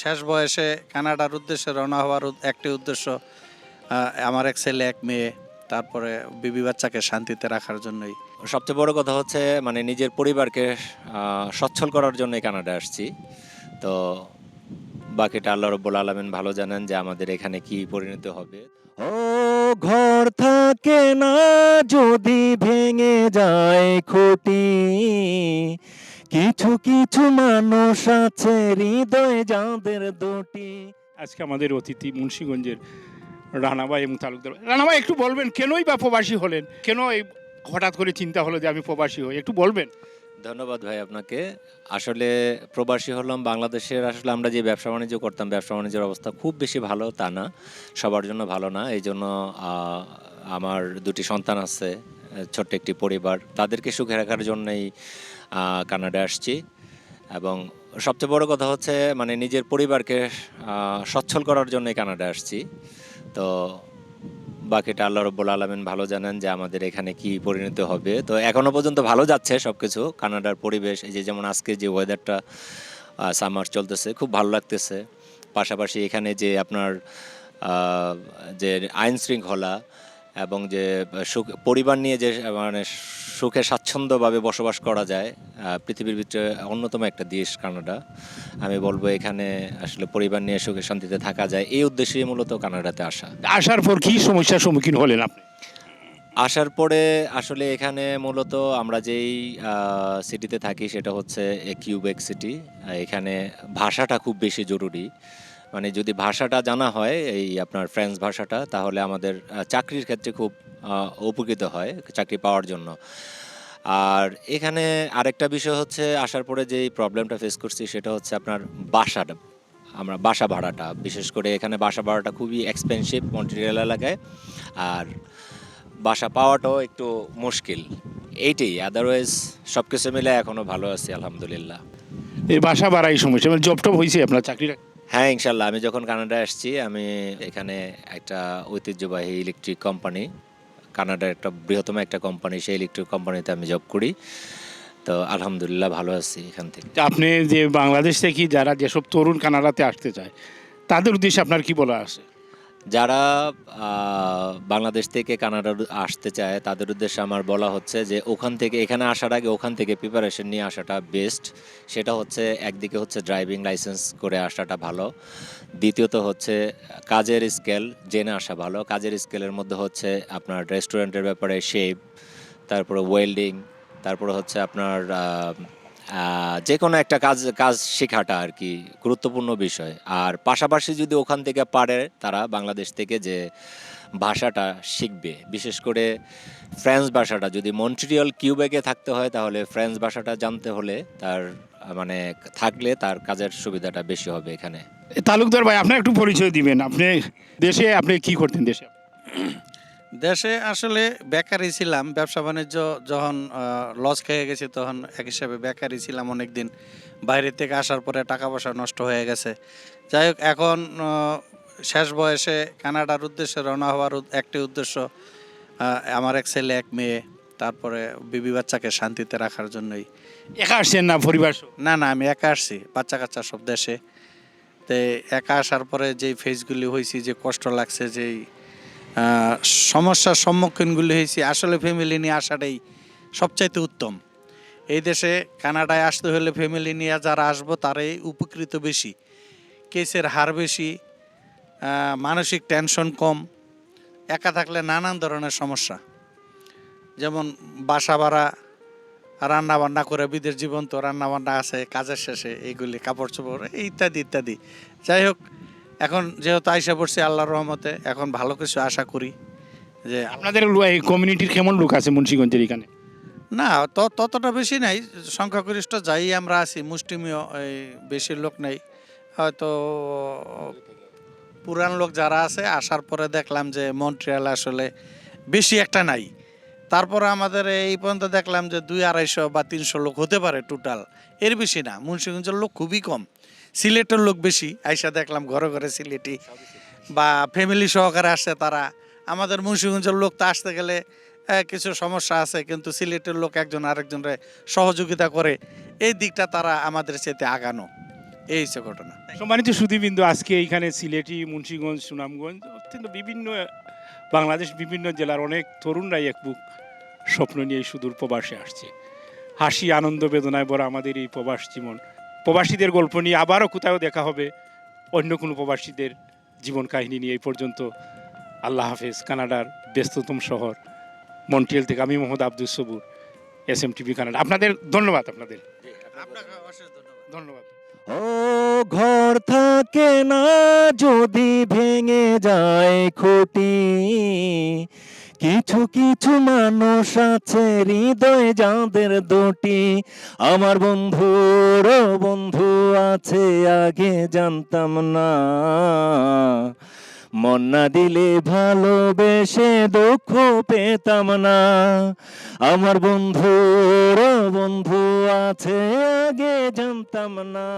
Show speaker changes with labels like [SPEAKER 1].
[SPEAKER 1] শেষ বয়সে কানাডার উদ্দেশ্যে রওনা হওয়ার একটি উদ্দেশ্য আমার এক ছেলে এক মেয়ে তারপরে বিবি বাচ্চাকে শান্তিতে রাখার জন্যই।
[SPEAKER 2] সবচেয়ে বড় কথা হচ্ছে মানে নিজের পরিবারকে সচ্ছল করার জন্য কানাডা আসছি। তো বাকিটা আল্লাহ রব্বুল আলমিন ভালো জানেন যে আমাদের এখানে কি পরিণত হবে। ও ঘর থাকে না যদি ভেঙে যায় খুঁটি কিছু কিছু মানুষ আছে হৃদয় যাদের দুটি।
[SPEAKER 3] আজকে আমাদের অতিথি মুন্সীগঞ্জের রানাবাই এবং তালুকদার। রানাবাই একটু বলবেন কেনই বা প্রবাসী হলেন? কেন এই হঠাৎ করে চিন্তা হলো যে আমি প্রবাসী হই? একটু বলবেন।
[SPEAKER 2] ধন্যবাদ ভাই আপনাকে। আসলে প্রবাসী হলাম বাংলাদেশের আসলে আমরা যে ব্যবসা বাণিজ্য করতাম ব্যবসা বাণিজ্যের অবস্থা খুব বেশি ভালো তা না। সবার জন্য ভালো না। এই জন্য আমার দুটি সন্তান আছে। ছোট্ট একটি পরিবার। তাদেরকে সুখে রাখার জন্যই কানাডা আসছি। এবং সবচেয়ে বড় কথা হচ্ছে মানে নিজের পরিবারকে সচ্ছল করার জন্যই কানাডা আসছি। তো বাকিটা আল্লাহ রব্বুল আলমিন ভালো জানেন যে আমাদের এখানে কি পরিণত হবে। তো এখনও পর্যন্ত ভালো যাচ্ছে সব কিছু কানাডার পরিবেশ, এই যে যেমন আজকে যে ওয়েদারটা সামার চলতেছে, খুব ভালো লাগতেছে। পাশাপাশি এখানে যে আপনার যে আইন শৃঙ্খলা এবং যে সুখ পরিবার নিয়ে যে মানে সুখে স্বাচ্ছন্দ্যভাবে বসবাস করা যায় পৃথিবীর ভিতরে অন্যতম একটা দেশ কানাডা। আমি বলব এখানে আসলে পরিবার নিয়ে সুখে শান্তিতে থাকা যায়। এই উদ্দেশ্যেই মূলত কানাডাতে আসা।
[SPEAKER 3] আসার পর কি সমস্যার সম্মুখীন হলেন আপনি?
[SPEAKER 2] আসার পরে আসলে এখানে মূলত আমরা যেই সিটিতে থাকি সেটা হচ্ছে কিউবেক সিটি এখানে ভাষাটা খুব বেশি জরুরি। মানে যদি ভাষাটা জানা হয়, এই আপনার ফ্রেঞ্চ ভাষাটা, তাহলে আমাদের চাকরির ক্ষেত্রে খুব উপকৃত হয় চাকরি পাওয়ার জন্য। আর এখানে আরেকটা বিষয় হচ্ছে, আসার পরে যেই প্রবলেমটা ফেস করছি, সেটা হচ্ছে আপনার বাসাটা, আমরা বাসা ভাড়াটা। বিশেষ করে এখানে বাসা ভাড়াটা খুবই এক্সপেন্সিভ মন্ট্রিয়াল এলাকায় আর বাসা পাওয়াটাও একটু মুশকিল। এইটাই আদারওয়াইজ সব কিছু মিলে এখনও ভালো আছি, আলহামদুলিল্লাহ।
[SPEAKER 3] এই বাসা বাড়াই সমস্যা মানে জব টব হয়েছে আপনার, চাকরিটা?
[SPEAKER 2] হ্যাঁ ইনশাল্লাহ। আমি যখন কানাডায় আসছি, আমি এখানে একটা ঐতিহ্যবাহী ইলেকট্রিক কোম্পানি কানাডার একটা বৃহত্তম একটা কোম্পানি সেই ইলেকট্রিক কোম্পানিতে আমি জব করি। তো আলহামদুলিল্লাহ ভালো আছি এখান থেকে।
[SPEAKER 3] আপনি যে বাংলাদেশ থেকে যারা যেসব তরুণ কানাডাতে আসতে চায়, তাদের উদ্দেশ্যে আপনার কি বলা আছে?
[SPEAKER 2] যারা বাংলাদেশ থেকে কানাডা আসতে চায়, তাদের উদ্দেশ্যে আমার বলা হচ্ছে যে ওখান থেকে, এখানে আসার আগে ওখান থেকে প্রিপারেশন নিয়ে আসাটা বেস্ট সেটা হচ্ছে, একদিকে হচ্ছে ড্রাইভিং লাইসেন্স করে আসাটা ভালো। দ্বিতীয়ত হচ্ছে, কাজের স্কেল জেনে আসা ভালো। কাজের স্কেলের মধ্যে হচ্ছে আপনার রেস্টুরেন্টের ব্যাপারে শেপ তারপরে ওয়েল্ডিং তারপরে হচ্ছে আপনার যে কোনো একটা কাজ কাজ শেখাটা আর কি গুরুত্বপূর্ণ বিষয়। আর পাশাপাশি যদি ওখান থেকে পারে তারা বাংলাদেশ থেকে যে ভাষাটা শিখবে, বিশেষ করে ফ্রেঞ্চ ভাষাটা, যদি মন্ট্রিয়াল কিউবেকে থাকতে হয় তাহলে ফ্রেঞ্চ ভাষাটা জানতে হলে তার মানে থাকলে তার কাজের সুবিধাটা বেশি হবে এখানে।
[SPEAKER 3] তালুকদার ভাই, আপনার একটু পরিচয় দিবেন। আপনি দেশে, আপনি কি করতেন দেশে?
[SPEAKER 1] দেশে আসলে বেকারই ছিলাম ব্যবসা বাণিজ্য যখন লস খেয়ে গেছে তখন এক হিসাবে বেকারই ছিলাম অনেক দিন বাইরে থেকে আসার পরে টাকা পয়সা নষ্ট হয়ে গেছে। যাই হোক এখন শেষ বয়সে কানাডার উদ্দেশ্যে রওনা হওয়ার একটি উদ্দেশ্য আমার এক ছেলে এক মেয়ে তারপরে বিবি বাচ্চাকে শান্তিতে রাখার জন্যই।
[SPEAKER 3] একা আসছেন না পরিবার
[SPEAKER 1] না না আমি একা আসছি বাচ্চা কাচ্চা সব দেশে। তো একা আসার পরে যেই ফেসগুলি হয়েছি যে কষ্ট লাগছে যেই সমস্যার সম্মুখীনগুলি হয়েছি। আসলে ফ্যামিলি নিয়ে আসাটাই সবচাইতে উত্তম। এই দেশে কানাডায় আসতে হলে ফ্যামিলি নিয়ে যারা আসব তারাই উপকৃত বেশি। কেসের হার বেশি মানসিক টেনশন কম, একা থাকলে নানান ধরনের সমস্যা। যেমন বাসা ভাড়া রান্না বান্না করে বিদেশ জীবন তো রান্না বান্না আছে, কাজের শেষে এইগুলি কাপড় চোপড়, ইত্যাদি ইত্যাদি। যাই হোক এখন যেহেতু আইসা পড়ছি আল্লাহর রহমতে এখন ভালো কিছু আশা করি যে
[SPEAKER 3] আপনাদের এই কমিউনিটির কেমন লোক আছে মুন্সীগঞ্জের এখানে?
[SPEAKER 1] না তো ততটা বেশি নাই সংখ্যাগরিষ্ঠ যাই আমরা আছি মুষ্টিমীয় এই বেশি লোক নেই। হয়তো পুরান লোক যারা আছে আসার পরে দেখলাম যে মন্ট্রিয়াল আসলে বেশি একটা নাই। তারপরে আমাদের এই পর্যন্ত দেখলাম যে দুই আড়াইশো বা তিনশো লোক হতে পারে টোটাল এর বেশি না মুন্সিগঞ্জের লোক খুবই কম। সিলেটের লোক বেশি, আইসা দেখলাম ঘরে ঘরে সিলেটি বা ফ্যামিলি সহকারে আসছে তারা। আমাদের মুন্সিগঞ্জের লোক তো আসতে গেলে কিছু সমস্যা আছে, কিন্তু সিলেটের লোক একজন আরেকজনের সহযোগিতা করে, এই দিকটা তারা আমাদের চেতে আগানো। এই হচ্ছে ঘটনা।
[SPEAKER 3] সম্মানিত সুদীবিন্দু আজকে এইখানে সিলেটি, মুন্সিগঞ্জ, সুনামগঞ্জ, অত্যন্ত বিভিন্ন বাংলাদেশ, বিভিন্ন জেলার অনেক তরুণরাই এক বুক স্বপ্ন নিয়ে সুদূর প্রবাসে আসছে। হাসি, আনন্দ, বেদনায় বড় আমাদের এই প্রবাস জীবন। প্রবাসীদের গল্প নিয়ে আবারও কোথাও দেখা হবে। অন্য কোনো প্রবাসীদের জীবন কাহিনী নিয়ে এই পর্যন্ত। আল্লাহ হাফেজ, কানাডার ব্যস্ততম শহর, মন্ট্রিয়াল থেকে আমি Mohammad Abdul Sabur S M TV Canada. আপনাদের ধন্যবাদ আপনাদের। ধন্যবাদ।
[SPEAKER 4] ও ঘর থাকে না, যদি ভেঙে যায় খুঁটি কিছু কিছু মানুষ আছে হৃদয় যাদের দুটি। আমার বন্ধুর বন্ধু আছে, আগে জানতাম না। মন না দিলে ভালোবেসে দুঃখ পেতাম না। আমার বন্ধুর বন্ধু আছে, আগে জানতাম না।